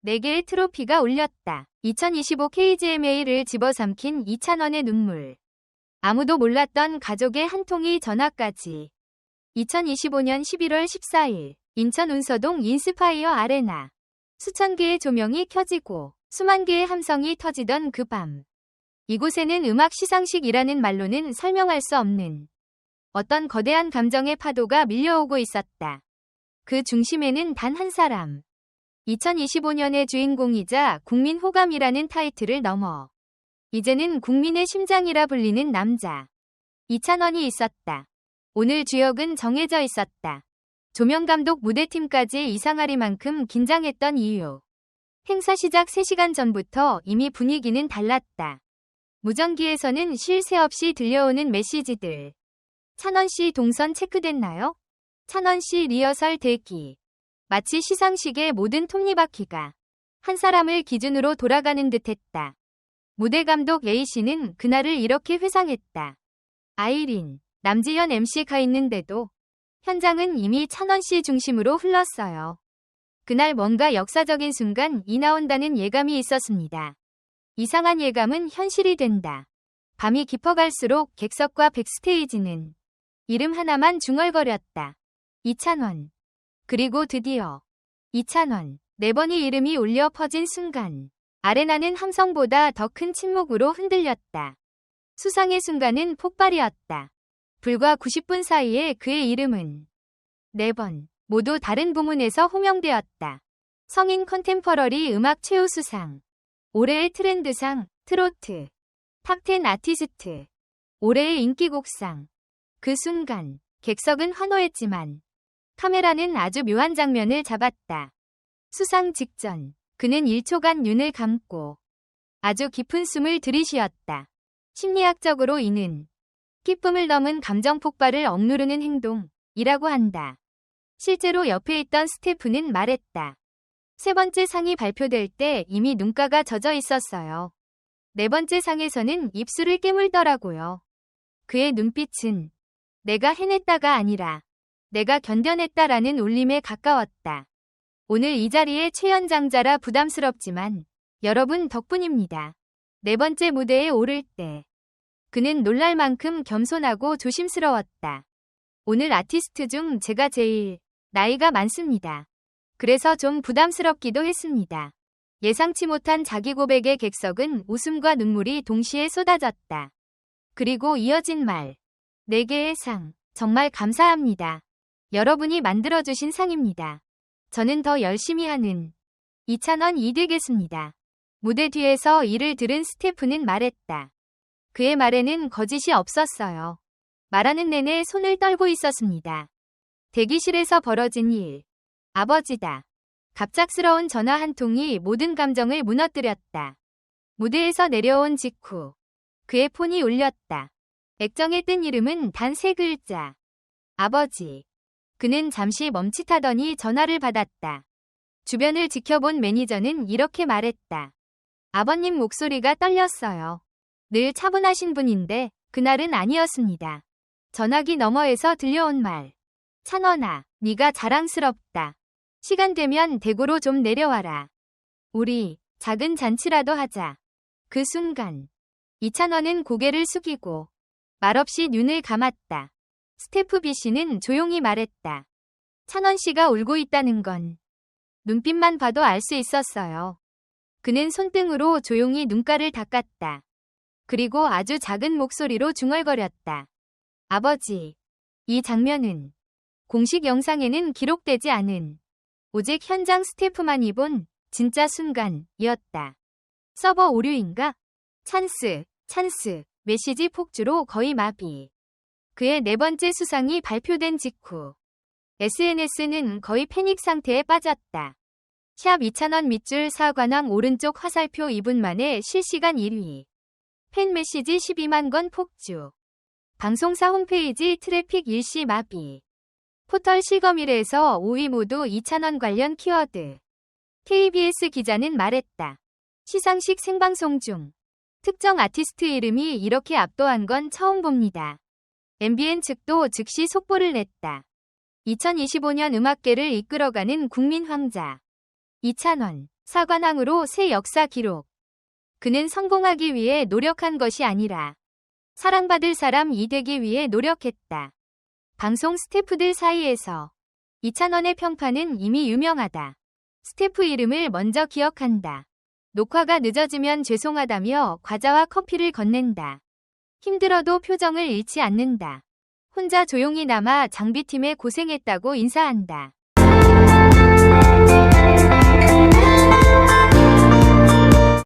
네개의 트로피가 울렸다. 2025 KGMA를 집어삼킨 2,000원의 눈물. 아무도 몰랐던 가족의 한 통의 전화까지. 2025년 11월 14일 인천 운서동 인스파이어 아레나. 수천 개의 조명이 켜지고 수만 개의 함성이 터지던 그 밤. 이곳에는 음악 시상식이라는 말로는 설명할 수 없는 어떤 거대한 감정의 파도가 밀려오고 있었다. 그 중심에는 단 한 사람. 2025년의 주인공이자 국민 호감이라는 타이틀을 넘어 이제는 국민의 심장이라 불리는 남자. 이찬원이 있었다. 오늘 주역은 정해져 있었다. 조명감독 무대팀까지 이상하리만큼 긴장했던 이유. 행사 시작 3시간 전부터 이미 분위기는 달랐다. 무전기에서는 쉴 새 없이 들려오는 메시지들. 찬원 씨 동선 체크됐나요? 찬원 씨 리허설 대기. 마치 시상식의 모든 톱니바퀴가 한 사람을 기준으로 돌아가는 듯했다. 무대 감독 A씨는 그날을 이렇게 회상했다. 아이린, 남지현 MC가 있는데도 현장은 이미 찬원 씨 중심으로 흘렀어요. 그날 뭔가 역사적인 순간 이 나온다는 예감이 있었습니다. 이상한 예감은 현실이 된다. 밤이 깊어갈수록 객석과 백스테이지는 이름 하나만 중얼거렸다. 이찬원. 그리고 드디어 이찬원 네 번의 이름이 울려 퍼진 순간 아레나는 함성보다 더 큰 침묵으로 흔들렸다. 수상의 순간은 폭발이었다. 불과 90분 사이에 그의 이름은 네 번 모두 다른 부문에서 호명되었다. 성인 컨템퍼러리 음악 최우수상, 올해의 트렌드상, 트로트, 탑10 아티스트, 올해의 인기곡상. 그 순간 객석은 환호했지만 카메라는 아주 묘한 장면을 잡았다. 수상 직전 그는 1초간 눈을 감고 아주 깊은 숨을 들이쉬었다. 심리학적으로 이는 기쁨을 넘은 감정 폭발을 억누르는 행동이라고 한다. 실제로 옆에 있던 스태프는 말했다. 세 번째 상이 발표될 때 이미 눈가가 젖어 있었어요. 네 번째 상에서는 입술을 깨물더라고요. 그의 눈빛은 내가 해냈다가 아니라 내가 견뎌냈다라는 울림에 가까웠다. 오늘 이 자리에 최연장자라 부담스럽지만 여러분 덕분입니다. 네 번째 무대에 오를 때 그는 놀랄 만큼 겸손하고 조심스러웠다. 오늘 아티스트 중 제가 제일 나이가 많습니다. 그래서 좀 부담스럽기도 했습니다. 예상치 못한 자기 고백의 객석은 웃음과 눈물이 동시에 쏟아졌다. 그리고 이어진 말. 네 개의 상. 정말 감사합니다. 여러분이 만들어주신 상입니다. 저는 더 열심히 하는 2,000원이 되겠습니다. 무대 뒤에서 이를 들은 스태프는 말했다. 그의 말에는 거짓이 없었어요. 말하는 내내 손을 떨고 있었습니다. 대기실에서 벌어진 일. 아버지다. 갑작스러운 전화 한 통이 모든 감정을 무너뜨렸다. 무대에서 내려온 직후 그의 폰이 울렸다. 액정에 뜬 이름은 단 세 글자. 아버지. 그는 잠시 멈칫하더니 전화를 받았다. 주변을 지켜본 매니저는 이렇게 말했다. 아버님 목소리가 떨렸어요. 늘 차분하신 분인데 그날은 아니었습니다. 전화기 너머에서 들려온 말. 찬원아, 네가 자랑스럽다. 시간 되면 대구로 좀 내려와라. 우리 작은 잔치라도 하자. 그 순간 이찬원은 고개를 숙이고 말없이 눈을 감았다. 스태프 B 씨는 조용히 말했다. 찬원 씨가 울고 있다는 건 눈빛만 봐도 알 수 있었어요. 그는 손등으로 조용히 눈가를 닦았다. 그리고 아주 작은 목소리로 중얼거렸다. 아버지, 이 장면은 공식 영상에는 기록되지 않은 오직 현장 스태프만이 본 진짜 순간이었다. 서버 오류인가? 찬스, 찬스, 메시지 폭주로 거의 마비. 그의 네 번째 수상이 발표된 직후 SNS는 거의 패닉 상태에 빠졌다. 샵 2,000원 밑줄 사관왕 오른쪽 화살표 2분 만에 실시간 1위. 팬 메시지 12만 건 폭주. 방송사 홈페이지 트래픽 일시 마비. 포털 실검일에서 5위 모두 2,000원 관련 키워드. KBS 기자는 말했다. 시상식 생방송 중 특정 아티스트 이름이 이렇게 압도한 건 처음 봅니다. MBN 측도 즉시 속보를 냈다. 2025년 음악계를 이끌어가는 국민 황자. 이찬원, 사관왕으로 새 역사 기록. 그는 성공하기 위해 노력한 것이 아니라 사랑받을 사람이 되기 위해 노력했다. 방송 스태프들 사이에서 이찬원의 평판은 이미 유명하다. 스태프 이름을 먼저 기억한다. 녹화가 늦어지면 죄송하다며 과자와 커피를 건넨다. 힘들어도 표정을 잃지 않는다. 혼자 조용히 남아 장비팀에 고생했다고 인사한다.